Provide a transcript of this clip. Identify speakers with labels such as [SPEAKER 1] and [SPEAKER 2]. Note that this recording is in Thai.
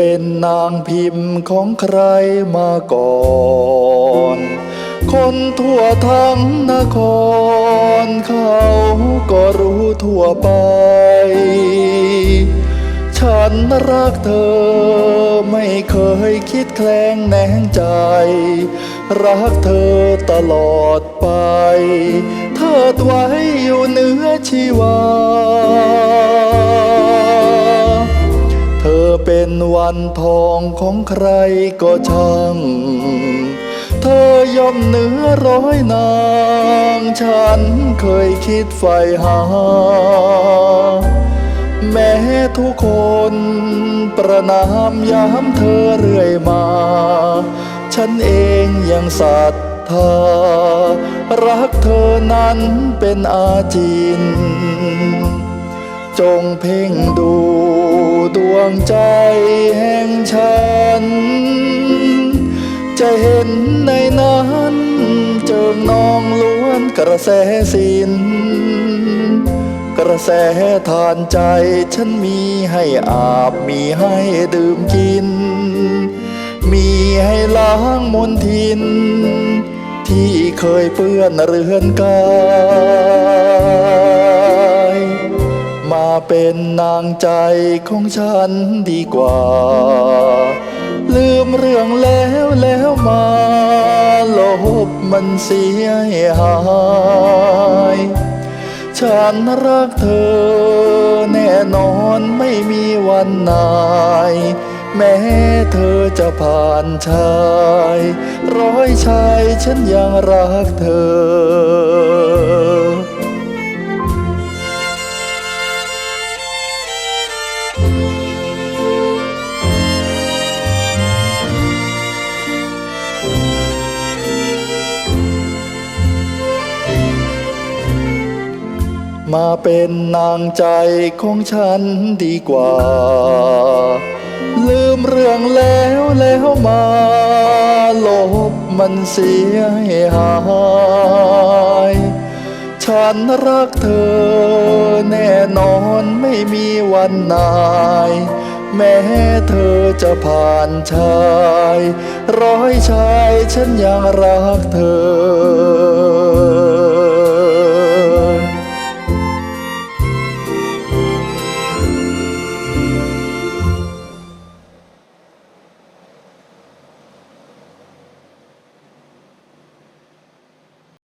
[SPEAKER 1] เป็นนางพิมพ์ของใครมาก่อน คนทั่วทั้งนคร เขาก็รู้ทั่วไป ฉันรักเธอไม่เคยคิดแคลงแหนงใจ รักเธอตลอดไป เธอไว้อยู่เหนือชีวา วันทองของใครก็ช่าง เธอย่อมเหนือร้อยนาง ฉันเคยคิดใฝ่หา แม้ทุกคนประนามย้ำเธอเรื่อยมา ฉันเองยังศรัทธารักเธอนั้นเป็นอาจิน จงเพ่งดูดวงใจแห่งฉัน จะเห็นในนั้นเจิงนองล้วนกระแสสินกระแสทานใจฉันมีให้อาบมีให้ดื่มกิน มีให้ล้างมนทิน ที่เคยเปื้อนเรือนกาย เป็นนางใจของฉันดีกว่า ลืมเรื่องแล้วแล้วมาลบมันเสียให้หาย ฉันรักเธอแน่นอนไม่มีวันนายแม้เธอจะผ่านชาย ร้อยชายฉันยังรักเธอ มาเป็นนางใจของฉันดีกว่า ลืมเรื่องแล้วแล้วมาลบมันเสียให้หาย ฉันรักเธอแน่นอนไม่มีวันนายแม้เธอจะผ่านชาย ร้อยชายฉันยังรักเธอ